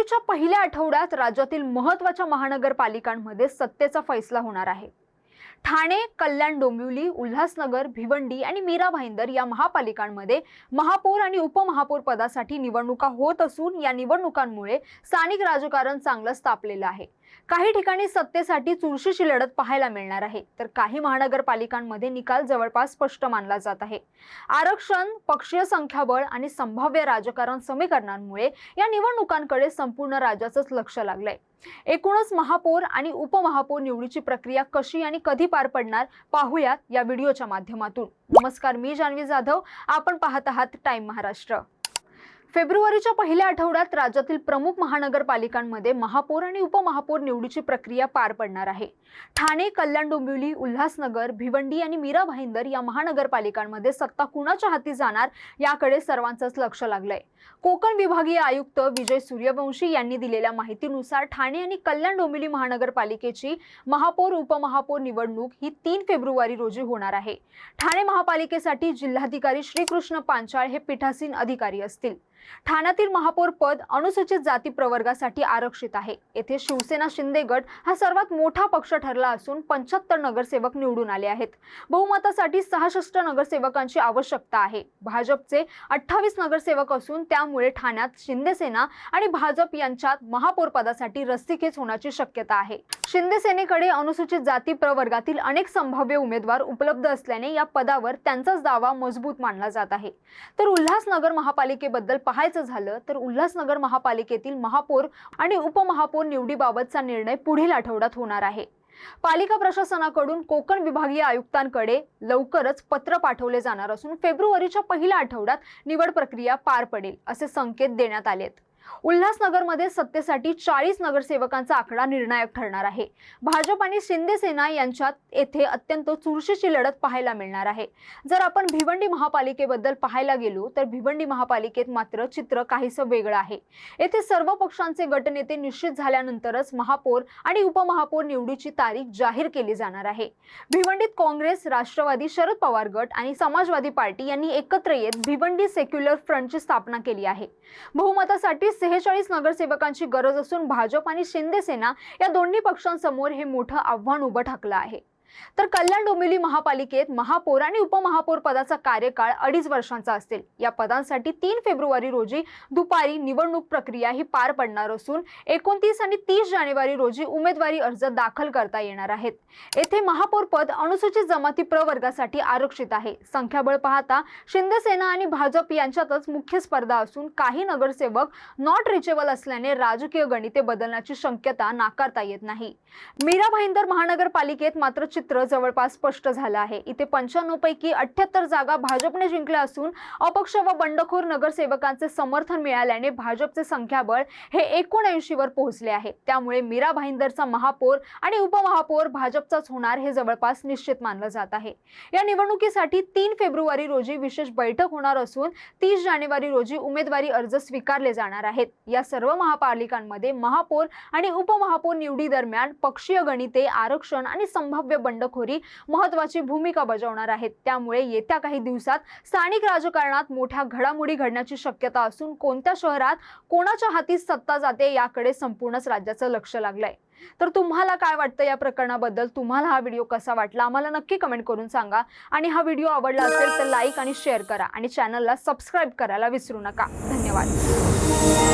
फेब्रुवारीच्या पहिल्या आठवड्यात राज्यातील महत्त्वाच्या महानगरपालिकांमध्ये सत्तेचा फैसला होणार आहे. ठाणे कल्याण डोंबिवली उल्हासनगर भिवंडी आणि मीरा भाईंदर या महापालिकांमध्ये महापौर आणि उपमहापौर पदासाठी निवडणुका होत असून या निवडणुकांमुळे स्थानिक राजकारण चांगलंच तापलेलं आहे. काही ठिकाणी सत्तेसाठी चुरशीची लढत पाहायला मिळणार आहे. तर काही महानगरपालिकांमध्ये निकाल जवळपास स्पष्ट मानला जात आहे. आरक्षण पक्षीय संख्याबळ आणि संभाव्य राजकारण समीकरणांमुळे या निवडणुकांकडे संपूर्ण राज्याचंच लक्ष लागलंय. एकूणच महापौर आणि उपमहापौर निवडीची प्रक्रिया कशी आणि कधी पार पडणार पाहूयात या व्हिडिओच्या माध्यमातून. नमस्कार मी जान्हवी जाधव. आपण पाहत आहात टाइम महाराष्ट्र. फेब्रुवारीच्या पहिल्या आठवड्यात राज्यातील प्रमुख महानगरपालिकांमध्ये महापौर आणि उपमहापौर निवडीची प्रक्रिया पार पडणार आहे. ठाणे कल्याण डोंबिवली उल्हासनगर भिवंडी आणि मीरा भाईंदर या महानगरपालिकांमध्ये सत्ता कुणाच्या हाती जाणार याकडे सर्वांचंच लक्ष लागलंय. कोकण विभागीय आयुक्त विजय सूर्यवंशी यांनी दिलेल्या माहितीनुसार ठाणे आणि कल्याण डोंबिवली महानगरपालिकेची महापौर उपमहापौर निवडणूक ही तीन फेब्रुवारी रोजी होणार आहे. ठाणे महापालिकेसाठी जिल्हाधिकारी श्रीकृष्ण पांचाळ हे पीठासीन अधिकारी असतील. ठाण्यातील महापौर पद अनुसूचित जाती प्रवर्गासाठी आरक्षित आहे. येथे शिवसेना शिंदे गट हा सर्वात मोठा पक्ष ठरला असून पंच्याहत्तर नगरसेवक निवडून आले आहेत. बहुमतासाठी सहासष्ट नगरसेवकांची आवश्यकता आहे. भाजपचे अठ्ठावीस नगरसेवक असून त्यामुळे ठाण्यात शिंदेसेना आणि भाजप यांच्यात महापौर पदासाठी रस्सीखेच होण्याची शक्यता आहे. शिंदेसेनेकडे अनुसूचित जाती प्रवर्गातील अनेक संभाव्य उमेदवार उपलब्ध असल्याने या पदावर त्यांचाच दावा मजबूत मानला जात आहे. तर उल्हासनगर महापालिकेबद्दल पाहायचं झालं तर उल्हासनगर महापालिकेतील महापौर आणि उपमहापौर निवडीबाबतचा निर्णय पुढील आठवड्यात होणार आहे. पालिका प्रशासनाकडून कोकण विभागीय आयुक्तांकडे लवकरच पत्र पाठवले जाणार असून फेब्रुवारीच्या पहिल्या आठवड्यात निवड प्रक्रिया पार पडेल असे संकेत देण्यात आलेत. उल्हासनगरमध्ये सत्तेसाठी चाळीस नगरसेवकांचा आकडा निर्णायक ठरणार आहे. भाजप आणि शिंदे सेना यांच्यात येथे अत्यंत चुरशीची लढत पाहायला मिळणार आहे. जर आपण भिवंडी महापालिकेबद्दल पाहायला गेलो तर भिवंडी महापालिकेत मात्र चित्र काहीसं वेगळं आहे. येथे सर्व पक्षांचे गटनेते निश्चित झाल्यानंतरच महापौर आणि उपमहापौर निवडीची तारीख जाहीर केली जाणार आहे. भिवंडीत काँग्रेस राष्ट्रवादी शरद पवार गट आणि समाजवादी पार्टी यांनी एकत्र येत भिवंडी सेक्युलर फ्रंटची स्थापना केली आहे. बहुमतासाठी सेहेचाळीस नगरसेवकांची गरज असून भाजप आणि शिंदे सेना या दोन्ही पक्षांसमोर हे मोठं आव्हान उभं ठाकलं आहे. तर कल्याण डोंबिवली महापालिकेत महापौर आणि उपमहापौर पदाचा कार्यकाळ अडीच वर्षांचा असेल. या पदांसाठी तीन फेब्रुवारी रोजी दुपारी निवडणूक प्रक्रिया ही पार पडणार असून एकोणतीस आणि तीस जानेवारी रोजी उमेदवारी अर्ज दाखल करता येणार आहेत. येथे महापौर पद अनुसूचित जमाती प्रवर्गासाठी आरक्षित आहे. संख्याबळ पाहता शिंदसेना आणि भाजप यांच्यातच मुख्य स्पर्धा असून काही नगरसेवक नॉट रिचेबल असल्याने राजकीय गणिते बदलण्याची शक्यता नाकारता येत नाही. मीरा भाईंदर महानगरपालिकेत मात्र चित्र जवळपास स्पष्ट झालं आहे. इथे पंच्याण्णव पैकी अठ्याहत्तर जागा भाजपने जिंकल्या असून अपक्ष व बंडखोर नगरसेवकांचे समर्थन मिळाल्याने भाजपचे संख्याबळ हे एकोणऐंशी वर पोहोचले आहे. त्यामुळे मीरा भाईंदरचा महापौर आणि उपमहापौर भाजपचाच होणार हे जवळपास निश्चित मानलं जात आहे. या निवडणुकीसाठी तीन फेब्रुवारी रोजी विशेष बैठक होणार असून तीस जानेवारी रोजी उमेदवारी अर्ज स्वीकारले जाणार आहेत. या सर्व महापालिकांमध्ये महापौर आणि उपमहापौर निवडी दरम्यान पक्षीय गणिते आरक्षण आणि संभाव्य बंडखोरी महत्वाची भूमिका बजावणार आहेत. त्यामुळे येत्या काही दिवसात स्थानिक राजकारणात मोठ्या घडामोडी घडण्याची शक्यता असून कोणत्या शहरात कोणाच्या हाती सत्ता जाते याकडे संपूर्णच राज्याचं लक्ष लागलंय. तर तुम्हाला काय वाटतं या प्रकरणाबद्दल? तुम्हाला हा व्हिडिओ कसा वाटला? आम्हाला नक्की कमेंट करून सांगा. आणि हा व्हिडिओ आवडला असेल तर लाईक आणि शेअर करा. आणि चॅनलला सबस्क्राईब करायला विसरू नका. धन्यवाद.